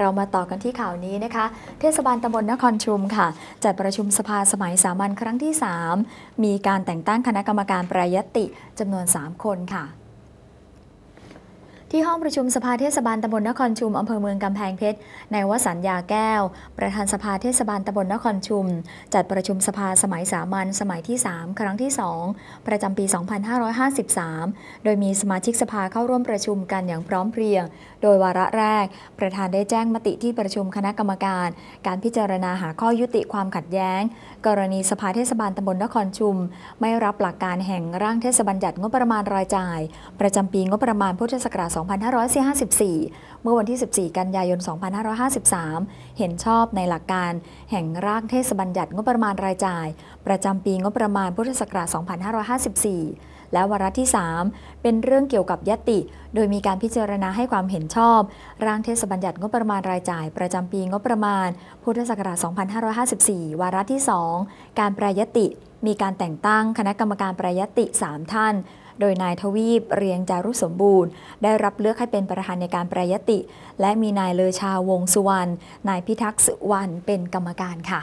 เรามาต่อกันที่ข่าวนี้นะคะ เทศบาลตำบลนครชุมค่ะ จัดประชุมสภาสมัยสามัญครั้งที่ 3 มีการแต่งตั้งคณะกรรมการปรยติจำนวน 3 คนค่ะ ที่ห้องประชุมสภาเทศบาลตำบลนครชุมอำเภอเมืองกำแพงเพชรในยวสัญญาแก้ว ประธานสภาเทศบาลตำบลนครชุม จัดประชุมสภาสมัยสามัญสมัยที่ 3 ครั้งที่ 2 ประจำปี 2553 โดยมีสมาชิกสภาเข้าร่วมประชุมกันอย่างพร้อมเพรียง โดยวาระแรก ประธานได้แจ้งมติที่ประชุมคณะกรรมการ การพิจารณาหาข้อยุติความขัดแย้ง กรณีสภาเทศบาลตำบลนครชุม ไม่รับหลักการแห่งร่างเทศบัญญัติงบประมาณรายจ่าย ประจำปีงบประมาณพุทธศักราช2554 เมื่อวันที่ 14 กันยายน 2553 เห็นชอบในหลักการแห่งร่างเทศบัญญัติงบประมาณรายจ่าย ประจำปีงบประมาณพุทธศักราช 2554 และวาระที่ 3 เป็นเรื่องเกี่ยวกับยติ โดยมีการพิจารณาให้ความเห็นชอบ ร่างเทศบัญญัติงบประมาณรายจ่าย ประจำปีงบประมาณ พุทธศักราช 2554 วาระที่ 2 การแปรยติ มีการแต่งตั้งคณะกรรมการปรยติ 3 ท่าน โดยนายทวีปเรียงจารุสมบูรณ์ ได้รับเลือกให้เป็นประธานในการปรยติ และมีนายเลอชาวงสุวรรณ นายพิทักษ์สุวรรณเป็นกรรมการค่ะ